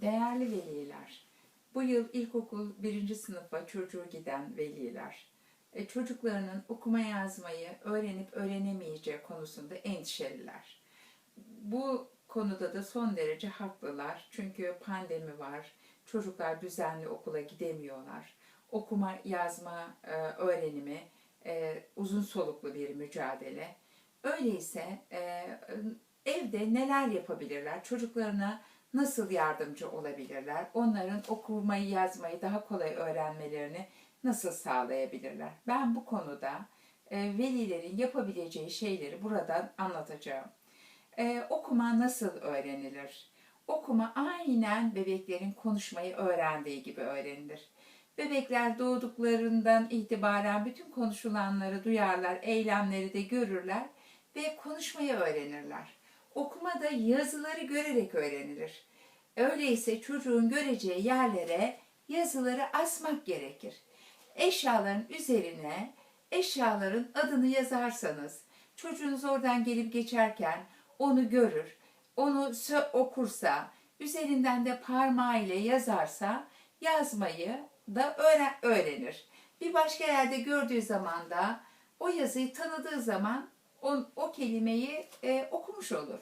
Değerli veliler, bu yıl ilkokul birinci sınıfa çocuğu giden veliler, e, çocuklarının okuma yazmayı öğrenip öğrenemeyeceği konusunda endişeliler. Bu konuda da son derece haklılar. Çünkü pandemi var, çocuklar düzenli okula gidemiyorlar. Okuma yazma e, öğrenimi e, uzun soluklu bir mücadele. Öyleyse evde neler yapabilirler? Çocuklarına nasıl yardımcı olabilirler? Onların okumayı yazmayı daha kolay öğrenmelerini nasıl sağlayabilirler? Ben bu konuda e, velilerin yapabileceği şeyleri buradan anlatacağım. E, okuma nasıl öğrenilir? Okuma aynen bebeklerin konuşmayı öğrendiği gibi öğrenilir. Bebekler doğduklarından itibaren bütün konuşulanları duyarlar, eylemleri de görürler ve konuşmayı öğrenirler. Okuma da yazıları görerek öğrenilir. Öyleyse çocuğun göreceği yerlere yazıları asmak gerekir. Eşyaların üzerine eşyaların adını yazarsanız çocuğunuz oradan gelip geçerken onu görür, onu okursa, üzerinden de parmağıyla yazarsa yazmayı da öğren- öğrenir. Bir başka yerde gördüğü zaman da o yazıyı tanıdığı zaman o, o kelimeyi e, okumuş olur.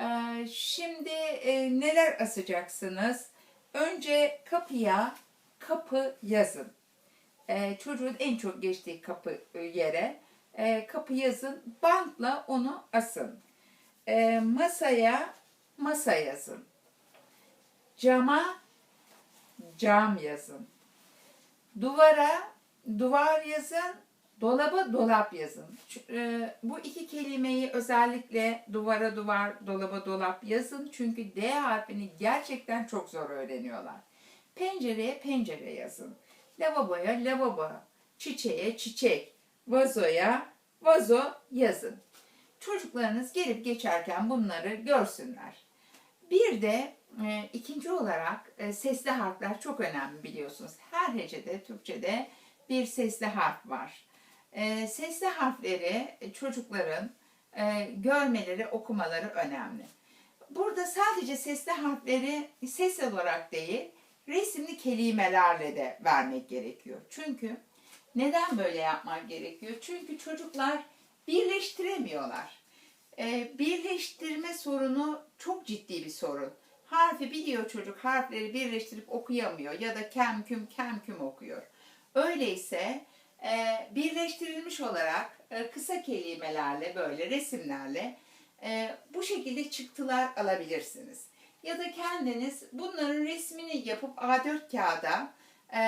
E, şimdi e, neler asacaksınız? Önce kapıya kapı yazın. E, çocuğun en çok geçtiği kapı e, yere e, kapı yazın. Bantla onu asın. E, masaya masa yazın. Cama cam yazın. Duvara duvar yazın, dolaba dolap yazın. E, Bu iki kelimeyi özellikle duvara duvar, dolaba dolap yazın. Çünkü D harfini gerçekten çok zor öğreniyorlar. Pencereye pencere yazın. Lavaboya lavabo, çiçeğe çiçek, vazoya vazo yazın. Çocuklarınız gelip geçerken bunları görsünler. Bir de e, ikinci olarak e, sesli harfler çok önemli biliyorsunuz. Her hecede Türkçe'de bir sesli harf var. E, sesli harfleri e, çocukların e, görmeleri, okumaları önemli. Burada sadece sesli harfleri ses olarak değil, resimli kelimelerle de vermek gerekiyor. Çünkü neden böyle yapmak gerekiyor? Çünkü çocuklar birleştiremiyorlar. Ee, birleştirme sorunu çok ciddi bir sorun. Harfi biliyor çocuk, harfleri birleştirip okuyamıyor ya da kem küm kem küm okuyor. Öyleyse e, birleştirilmiş olarak e, kısa kelimelerle böyle resimlerle e, bu şekilde çıktılar alabilirsiniz. Ya da kendiniz bunların resmini yapıp A4 kağıda e,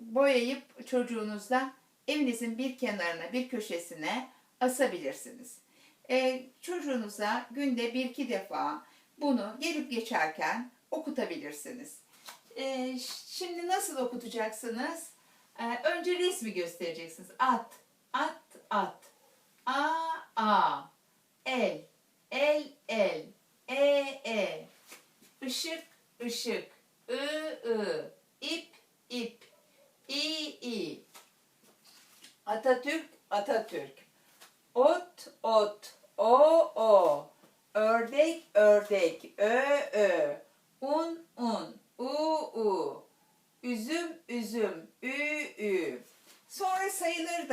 boyayıp çocuğunuzla evinizin bir kenarına, bir köşesine asabilirsiniz. Çocuğunuza günde bir iki defa bunu gelip geçerken okutabilirsiniz. Şimdi nasıl okutacaksınız? E, önce resmi göstereceksiniz. At, at, at. A, a. El, el, el. E, e. Işık, ışık. I, ı. İp, ip. İ, i. Atatürk, Atatürk. Ot, ot. O, o. Ördek, ördek. Ö, ö. Un, un. U, u. Üzüm, üzüm.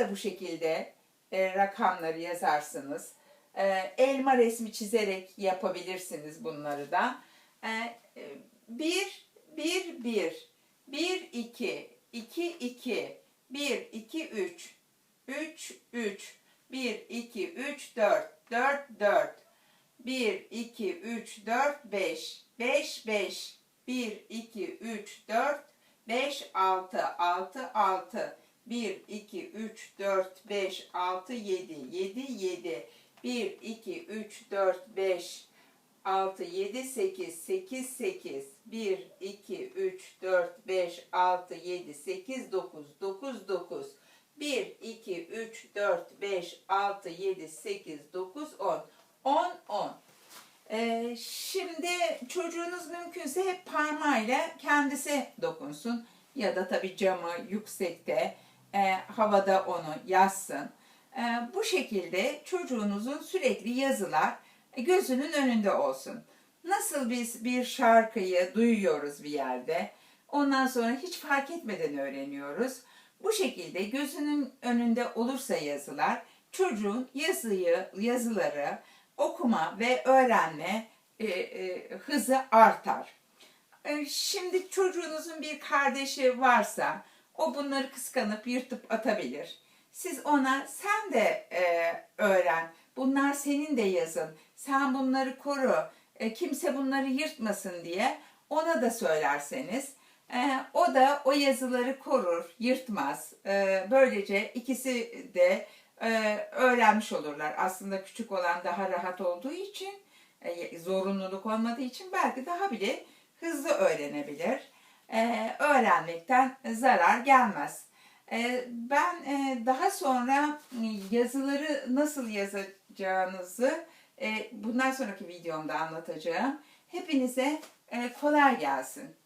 Da bu şekilde e, rakamları yazarsınız. E, elma resmi çizerek yapabilirsiniz bunları da. E, e, bir, bir, bir. Bir, iki. iki iki. Bir, iki, üç. Üç, üç. Bir, iki, üç, dört. Dört, dört. Bir, iki, üç, dört, beş. Beş, beş. Bir, iki, üç, dört. Beş, altı. Altı, altı. Bir, iki, üç, dört, beş, altı, yedi. Yedi, yedi. Bir, iki, üç, dört, beş, altı, yedi, sekiz. Sekiz, sekiz. Bir, iki, üç, dört, beş, altı, yedi, sekiz, dokuz. Dokuz, dokuz. 1, 2, 3, 4, 5, 6, 7, 8, 9, 10. 10, 10. Ee, şimdi çocuğunuz mümkünse hep parmağıyla kendisi dokunsun. Ya da tabii camı yüksekte, e, havada onu yazsın. E, bu şekilde çocuğunuzun sürekli yazılar gözünün önünde olsun. Nasıl biz bir şarkıyı duyuyoruz bir yerde, ondan sonra hiç fark etmeden öğreniyoruz. Bu şekilde gözünün önünde olursa yazılar, çocuğun yazıyı, yazıları okuma ve öğrenme e, e, hızı artar. E, Şimdi çocuğunuzun bir kardeşi varsa o bunları kıskanıp yırtıp atabilir. Siz ona sen de e, öğren. Bunlar senin de yazın. Sen bunları koru. E, kimse bunları yırtmasın diye ona da söylerseniz e, o da o yazıları korur, yırtmaz. E, böylece ikisi de e, öğrenmiş olurlar. Aslında küçük olan daha rahat olduğu için, e, zorunluluk olmadığı için belki daha bile hızlı öğrenebilir. Ee, öğrenmekten zarar gelmez. Ee, ben e, daha sonra yazıları nasıl yazacağınızı e, bundan sonraki videomda anlatacağım. Hepinize e, kolay gelsin.